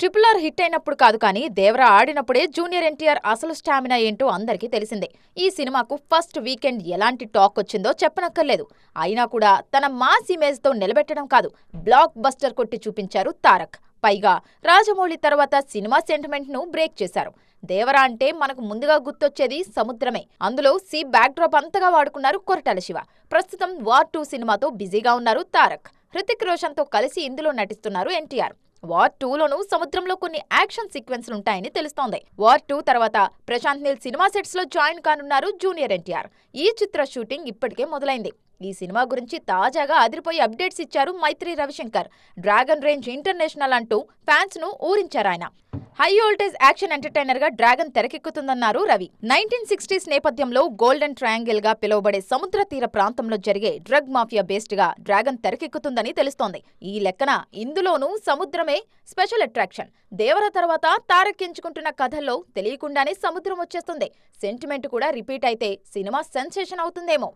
Triple R hit అయినప్పుడు కాదు కానీ దేవరా ఆడినప్పుడే జూనియర్ ఎన్టీఆర్ అసలు స్టామినా ఏంటో అందరికీ తెలిసిందే. ఈ సినిమాకు ఫస్ట్ వీకెండ్ ఎలాంటి టాక్ వచ్చిందో చెప్పనక్కర్లేదు. అయినా కూడా తన మాస్ ఇమేజ్తో నిలబెట్టడం కాదు బ్లాక్ బస్టర్ కొట్టి చూపించారు తారక్. పైగా రాజమౌళి తర్వాత సినిమా సెంటిమెంట్ను బ్రేక్ చేశారు. దేవరా అంటే మనకు ముందుగా గుర్తొచ్చేది సముద్రమే. అందులో సీ బ్యాక్డ్రాప్ అంతగా వాడుకున్నారు కొరటాల శివ. ప్రస్తుతం వార్ టూ సినిమాతో బిజీగా ఉన్నారు తారక్. హృతిక్ రోషన్తో కలిసి ఇందులో నటిస్తున్నారు ఎన్టీఆర్. వార్ టూలోనూ సముద్రంలో కొన్ని యాక్షన్ సీక్వెన్స్లు ఉంటాయని తెలుస్తోంది. వార్ టూ తర్వాత ప్రశాంత్ నీల్ సినిమా సెట్స్లో జాయిన్ కానున్నారు జూనియర్ ఎన్టీఆర్. ఈ చిత్ర షూటింగ్ ఇప్పటికే మొదలైంది. ఈ సినిమా గురించి తాజాగా అదిరిపోయి అప్డేట్స్ ఇచ్చారు Mythri Ravishankar. Dragon range international అంటూ ఫ్యాన్స్ను ఊరించారు ఆయన. హై వోల్టేజ్ యాక్షన్ ఎంటర్టైనర్గా డ్రాగన్ తెరకెక్కుతుందన్నారు రవి. నైన్టీన్ సిక్స్టీస్ నేపథ్యంలో గోల్డెన్ ట్రయాంగిల్గా పిలువబడే సముద్ర తీర ప్రాంతంలో జరిగే డ్రగ్ మాఫియా బేస్డ్గా డ్రాగన్ తెరకెక్కుతుందని తెలుస్తోంది. ఈ లెక్కన ఇందులోనూ సముద్రమే స్పెషల్ అట్రాక్షన్. దేవర తర్వాత తారక్కించుకుంటున్న కథల్లో తెలియకుండానే సముద్రం వచ్చేస్తుంది. సెంటిమెంట్ కూడా రిపీట్ అయితే సినిమా సెన్సేషన్ అవుతుందేమో.